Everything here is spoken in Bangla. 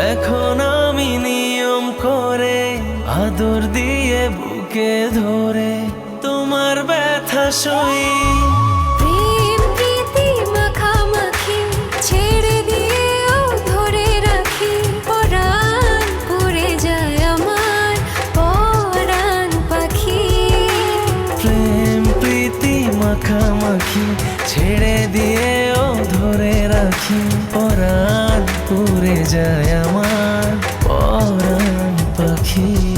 এখন আমি নিয়ম করে আদর দিয়ে বুকে ধরে তোমার ব্যথা সই। প্রেম প্রীতি মাখামাখি ছেড়ে দিয়েও পুরে যায় আমার পরাণ পাখি।